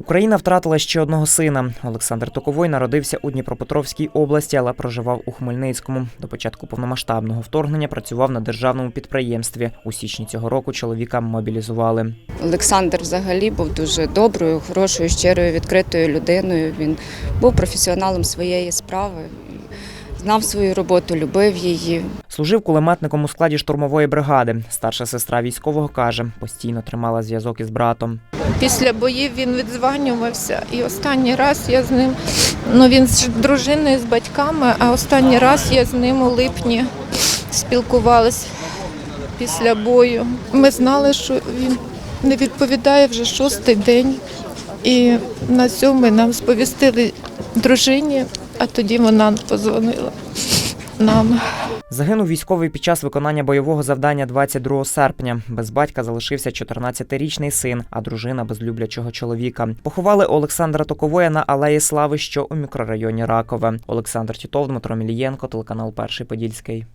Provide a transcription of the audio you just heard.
Україна втратила ще одного сина. Олександр Токовой народився у Дніпропетровській області, але проживав у Хмельницькому. До початку повномасштабного вторгнення працював на державному підприємстві. У січні цього року чоловіка мобілізували. Олександр взагалі був дуже доброю, хорошою, щирою, відкритою людиною. Він був професіоналом своєї справи, знав свою роботу, любив її. Служив кулеметником у складі штурмової бригади. Старша сестра військового каже, постійно тримала зв'язок із братом. Після боїв він відзванювався, і останній раз я з ним, ну він з дружиною, з батьками, а останній раз я з ним у липні спілкувалась після бою. Ми знали, що він не відповідає вже шостий день, і на сьомий нам сповістили дружині, а тоді вона позвонила нам. Загинув військовий під час виконання бойового завдання 22 серпня. Без батька залишився 14-річний син, а дружина безлюблячого чоловіка. Поховали Олександра Токовоя на Алеї Слави, що у мікрорайоні Ракове. Олександр Тітов, Дмитро Мілієнко, телеканал Перший Подільський.